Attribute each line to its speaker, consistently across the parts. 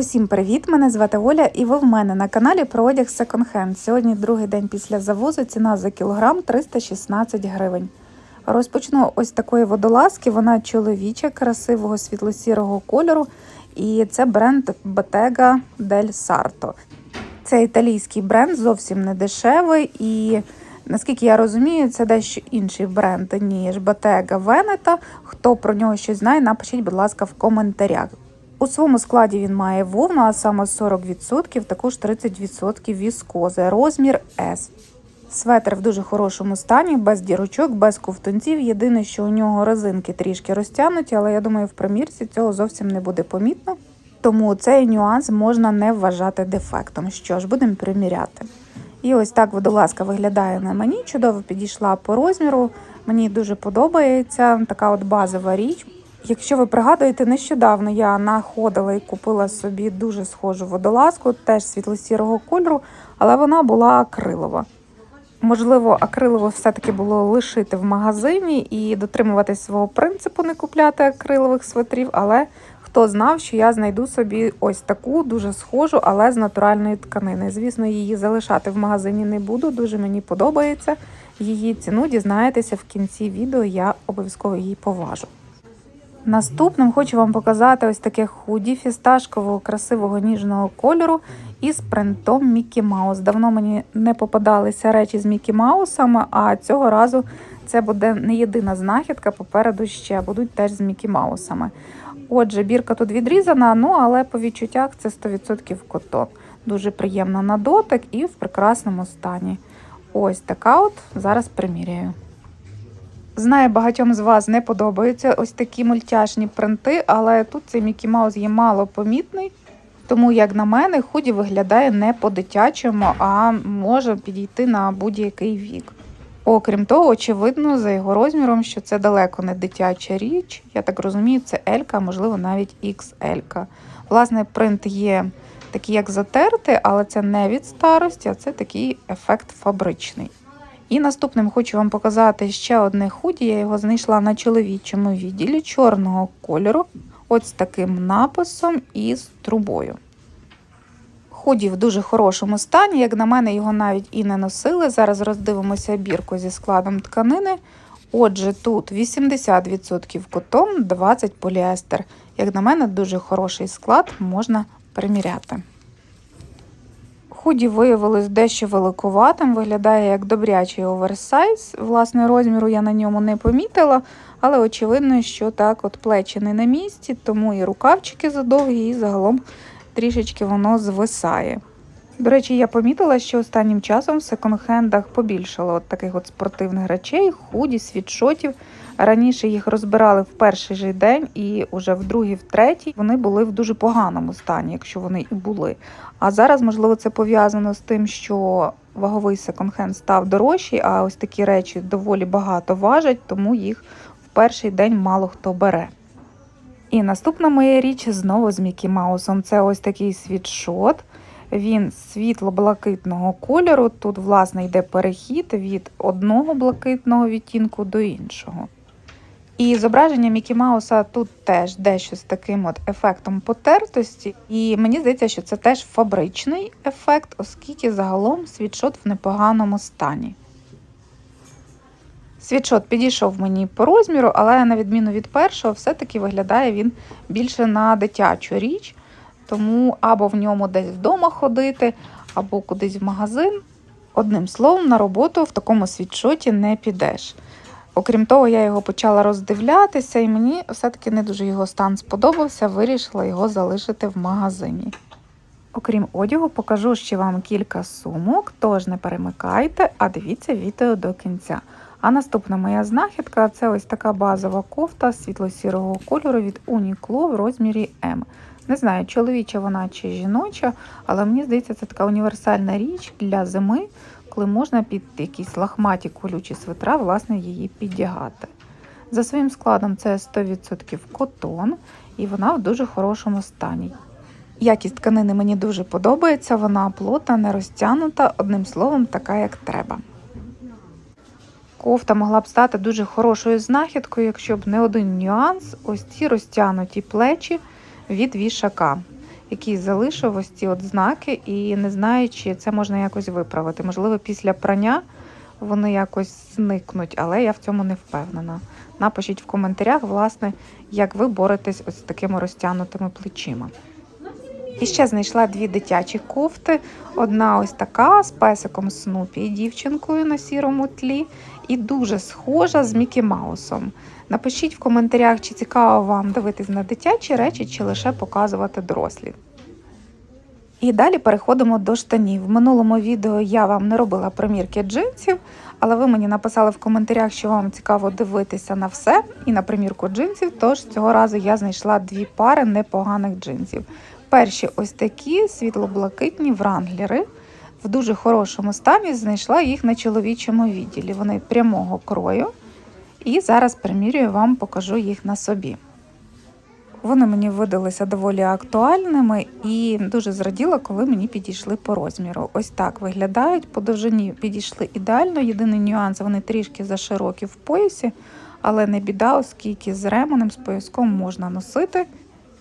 Speaker 1: Усім привіт! Мене звати Оля, і ви в мене на каналі про одяг Hand. Сьогодні другий день після завозу. Ціна за кілограм 316 гривень. Розпочну ось такої водолазки. Вона чоловіча, красивого світло-сірого кольору. І це бренд Bottega del Sarto. Це італійський бренд, зовсім не дешевий. І наскільки я розумію, це дещо інший бренд, ніж Bottega Veneta. Хто про нього щось знає, напишіть, будь ласка, в коментарях. У своєму складі він має вовну, а саме 40%, також 30% віскози, розмір S. Светр в дуже хорошому стані, без дірочок, без ковтунців. Єдине, що у нього резинки трішки розтягнуті, але я думаю, в примірці цього зовсім не буде помітно. Тому цей нюанс можна не вважати дефектом. Що ж, будемо приміряти. І ось так водолазка виглядає на мені. Чудово підійшла по розміру. Мені дуже подобається така от базова річ. Якщо ви пригадуєте, нещодавно я находила і купила собі дуже схожу водолазку, теж світло-сірого кольору, але вона була акрилова. Можливо, акрилово все-таки було лишити в магазині і дотримуватись свого принципу не купляти акрилових свитрів, але хто знав, що я знайду собі ось таку дуже схожу, але з натуральної тканини. Звісно, її залишати в магазині не буду, дуже мені подобається. Її ціну дізнаєтеся в кінці відео, я обов'язково її поважу. Наступним хочу вам показати ось таке худі фісташкового красивого ніжного кольору із принтом Мікі Маус. Давно мені не попадалися речі з Мікі Маусами, а цього разу це буде не єдина знахідка. Попереду ще будуть теж з Мікі Маусами. Отже, бірка тут відрізана, ну але по відчуттях це 100% котон. Дуже приємно на дотик і в прекрасному стані. Ось така от зараз приміряю. Знаю, багатьом з вас не подобаються ось такі мультяшні принти, але тут цей Мікі Маус є мало помітний. Тому, як на мене, худі виглядає не по-дитячому, а може підійти на будь-який вік. Окрім того, очевидно, за його розміром, що це далеко не дитяча річ. Я так розумію, це L, а можливо навіть XL. Власне, принт є такий, як затертий, але це не від старості, а це такий ефект фабричний. І наступним хочу вам показати ще одне худі. Я його знайшла на чоловічому відділі чорного кольору, от з таким написом і з трубою. Худі в дуже хорошому стані, як на мене, його навіть і не носили. Зараз роздивимося бірку зі складом тканини. Отже, тут 80% котон, 20 поліестер. Як на мене, дуже хороший склад, можна приміряти. Худі виявилось дещо великуватим, виглядає як добрячий оверсайз. Власне, розміру я на ньому не помітила, але очевидно, що так от плечі не на місці, тому і рукавчики задовгі, і загалом трішечки воно звисає. До речі, я помітила, що останнім часом в секонд-хендах побільшало от таких от спортивних речей, худі, світшотів. Раніше їх розбирали в перший же день, і вже в другий, в третій вони були в дуже поганому стані, якщо вони і були. А зараз, можливо, це пов'язано з тим, що ваговий секонд-хенд став дорожчий, а ось такі речі доволі багато важать, тому їх в перший день мало хто бере. І наступна моя річ знову з Мікі Маусом. Це ось такий світшот. Він світло-блакитного кольору. Тут, власне, йде перехід від одного блакитного відтінку до іншого. І зображення Мікі Мауса тут теж дещо з таким от ефектом потертості. І мені здається, що це теж фабричний ефект, оскільки загалом світшот в непоганому стані. Світшот підійшов мені по розміру, але на відміну від першого, все-таки виглядає він більше на дитячу річ. Тому або в ньому десь вдома ходити, або кудись в магазин. Одним словом, на роботу в такому світшоті не підеш. Окрім того, я його почала роздивлятися, і мені все-таки не дуже його стан сподобався, вирішила його залишити в магазині. Окрім одягу, покажу ще вам кілька сумок, тож не перемикайте, а дивіться відео до кінця. А наступна моя знахідка це ось така базова кофта світло-сірого кольору від Uniqlo в розмірі М. Не знаю, чоловіча вона чи жіноча, але мені здається, це така універсальна річ для зими, коли можна під якісь лахматі колючі свитра, власне, її піддягати. За своїм складом це 100% котон, і вона в дуже хорошому стані. Якість тканини мені дуже подобається, вона плотна, не розтягнута, одним словом, така, як треба. Кофта могла б стати дуже хорошою знахідкою, якщо б не один нюанс ось ці розтягнуті плечі від вішака. який залишив ось ці от знаки, і не знаю, чи це можна якось виправити. Можливо, після прання вони якось зникнуть, але я в цьому не впевнена. Напишіть в коментарях, власне, як ви боретесь ось з такими розтягнутими плечима. І ще знайшла дві дитячі кофти. Одна ось така з песиком Снупі і дівчинкою на сірому тлі, і дуже схожа з Мікі Маусом. Напишіть в коментарях, чи цікаво вам дивитись на дитячі речі, чи лише показувати дорослі. І далі переходимо до штанів. В минулому відео я вам не робила примірки джинсів, але ви мені написали в коментарях, що вам цікаво дивитися на все і на примірку джинсів. Тож цього разу я знайшла дві пари непоганих джинсів. Перші ось такі світло-блакитні вранглери. В дуже хорошому стані знайшла їх на чоловічому відділі. Вони прямого крою. І зараз примірюю вам, покажу їх на собі. Вони мені видалися доволі актуальними і дуже зраділа, коли мені підійшли по розміру. Ось так виглядають. По довжині підійшли ідеально. Єдиний нюанс, вони трішки заширокі в поясі, але не біда, оскільки з ременем, з пояском можна носити.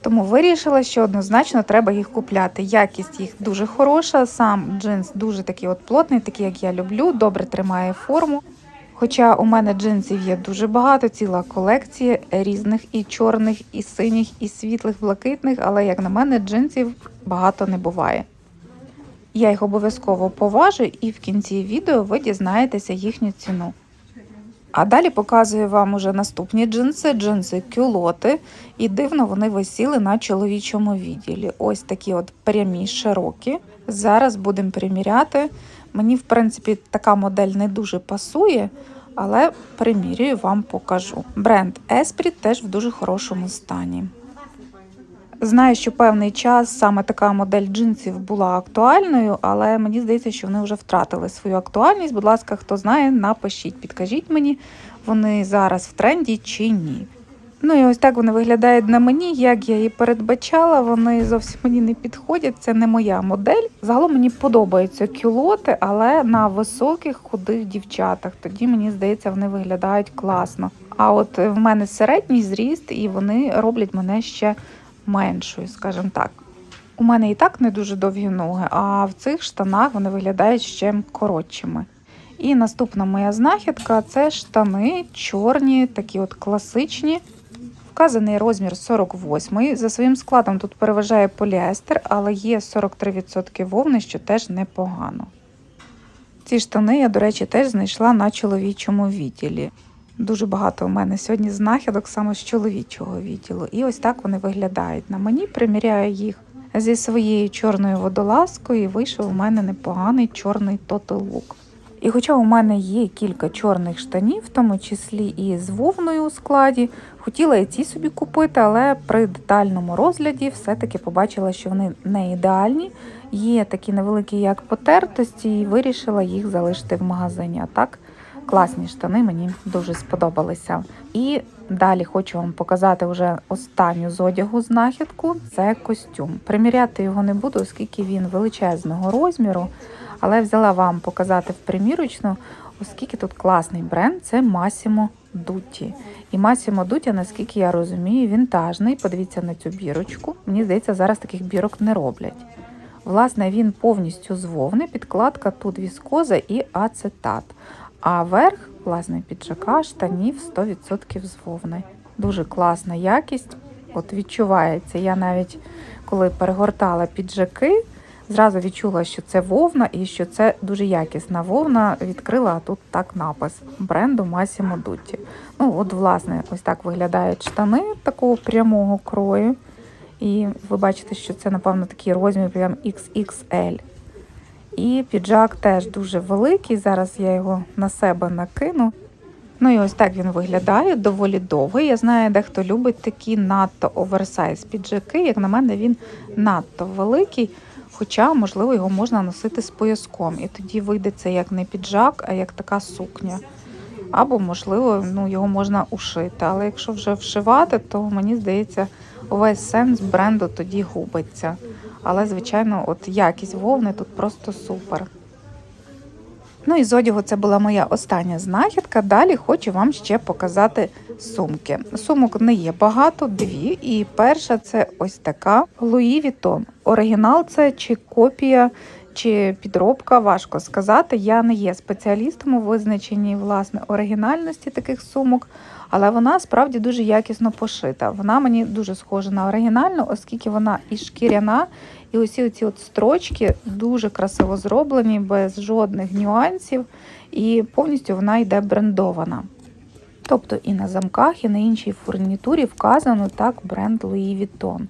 Speaker 1: Тому вирішила, що однозначно треба їх купляти. Якість їх дуже хороша, сам джинс дуже такий от плотний, такий, як я люблю, добре тримає форму. Хоча у мене джинсів є дуже багато, ціла колекція різних і чорних, і синіх, і світлих, блакитних, але, як на мене, джинсів багато не буває. Я їх обов'язково поважу і в кінці відео ви дізнаєтеся їхню ціну. А далі показую вам уже наступні джинси, джинси кюлоти, і дивно вони висіли на чоловічому відділі. Ось такі от прямі, широкі. Зараз будемо приміряти. Мені, в принципі, така модель не дуже пасує, але примірюю вам покажу. Бренд Esprit теж в дуже хорошому стані. Знаю, що певний час саме така модель джинсів була актуальною, але мені здається, що вони вже втратили свою актуальність. Будь ласка, хто знає, напишіть, підкажіть мені, вони зараз в тренді чи ні. Ну і ось так вони виглядають на мені, як я і передбачала. Вони зовсім мені не підходять. Це не моя модель. Загалом мені подобаються кюлоти, але на високих худих дівчатах. Тоді мені здається, вони виглядають класно. А от в мене середній зріст, і вони роблять мене ще меншою, скажімо так. У мене і так не дуже довгі ноги, а в цих штанах вони виглядають ще коротшими. І наступна моя знахідка це штани чорні, такі от класичні. Вказаний розмір 48. За своїм складом тут переважає поліестер, але є 43% вовни, що теж непогано. Ці штани я, до речі, теж знайшла на чоловічому відділі. Дуже багато у мене сьогодні знахідок саме з чоловічого відділу. І ось так вони виглядають. На мені приміряю їх зі своєю чорною водолазкою, і вийшов у мене непоганий чорний look. І хоча у мене є кілька чорних штанів, в тому числі і з вовною у складі, хотіла і ці собі купити, але при детальному розгляді все-таки побачила, що вони не ідеальні. Є такі невеликі, як потертості, і вирішила їх залишити в магазині. А так класні штани мені дуже сподобалися. І далі хочу вам показати вже останню з одягу знахідку. Це костюм. Приміряти його не буду, оскільки він величезного розміру. Але взяла вам показати в примірочну, оскільки тут класний бренд, це Massimo Dutti. І Massimo Dutti, наскільки я розумію, вінтажний. Подивіться на цю бірочку. Мені здається, зараз таких бірок не роблять. Власне, він повністю з вовни, підкладка тут віскоза і ацетат. А верх, власне, піджака, штанів 100% з вовни. Дуже класна якість. От відчувається. Я навіть коли перегортала піджаки, зразу відчула, що це вовна і що це дуже якісна вовна. Відкрила тут так напис бренду Massimo Dutti. Ну, от, власне, ось так виглядають штани такого прямого крою. І ви бачите, що це, напевно, такий розмір прям XXL. І піджак теж дуже великий. Зараз я його на себе накину. Ну і ось так він виглядає, доволі довгий. Я знаю, дехто любить такі надто оверсайз піджаки. Як на мене, він надто великий, хоча, можливо, його можна носити з пояском. І тоді вийде це як не піджак, а як така сукня. Або, можливо, ну, його можна ушити. Але якщо вже вшивати, то мені здається, увесь сенс бренду тоді губиться. Але, звичайно, от якість вовни тут просто супер. Ну і з одягу це була моя остання знахідка. Далі хочу вам ще показати сумки. Сумок не є багато, дві. І перша це ось така Louis Vuitton. Оригінал це чи копія, чи підробка, важко сказати. Я не є спеціалістом у визначенні власне оригінальності таких сумок, але вона справді дуже якісно пошита. Вона мені дуже схожа на оригінальну, оскільки вона і шкіряна, і усі оці от строчки дуже красиво зроблені, без жодних нюансів, і повністю вона йде брендована. Тобто і на замках, і на іншій фурнітурі вказано так бренд Louis Vuitton.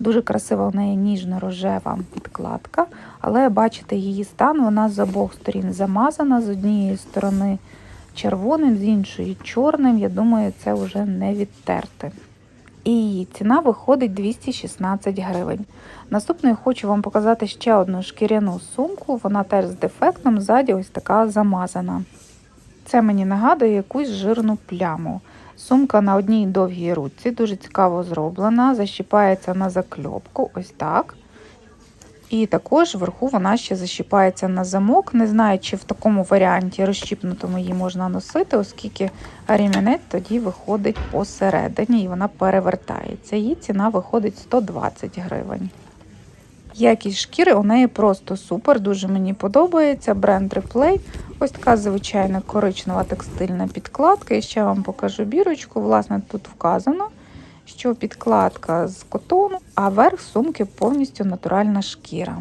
Speaker 1: Дуже красива в неї ніжно-рожева підкладка, але бачите її стан, вона з обох сторін замазана, з однієї сторони червоним, з іншої чорним. Я думаю, це вже не відтерти. І її ціна виходить 216 гривень. Наступною хочу вам показати ще одну шкіряну сумку. Вона теж з дефектом, ззаді ось така замазана. Це мені нагадує якусь жирну пляму. Сумка на одній довгій руці, дуже цікаво зроблена, защіпається на закльопку, ось так. І також вверху вона ще защіпається на замок. Не знаю, чи в такому варіанті розщіпнутому її можна носити, оскільки ремінець тоді виходить посередині і вона перевертається. Її ціна виходить 120 гривень. Якість шкіри у неї просто супер, дуже мені подобається. Бренд Replay. Ось така звичайна коричнева текстильна підкладка. І ще вам покажу бірочку. Власне, тут вказано, що підкладка з котону, а верх сумки повністю натуральна шкіра.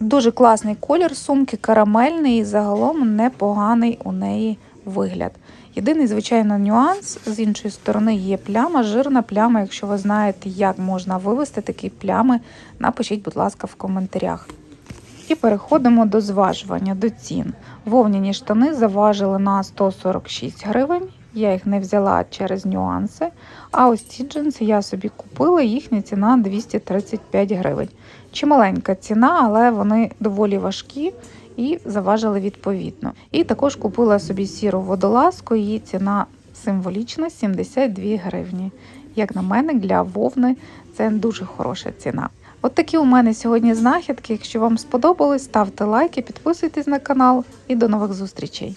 Speaker 1: Дуже класний колір сумки, карамельний і загалом непоганий у неї вигляд. Єдиний, звичайно, нюанс з іншої сторони є пляма, жирна пляма. Якщо ви знаєте, як можна вивести такі плями, напишіть, будь ласка, в коментарях. І переходимо до зважування, до цін. Вовняні штани заважили на 146 гривень. Я їх не взяла через нюанси. А ось ці джинси я собі купила, їхня ціна 235 гривень. Чималенька ціна, але вони доволі важкі і заважили відповідно. І також купила собі сіру водолазку, її ціна символічна 72 гривні. Як на мене, для вовни це дуже хороша ціна. От такі у мене сьогодні знахідки. Якщо вам сподобалось, ставте лайки, підписуйтесь на канал і до нових зустрічей.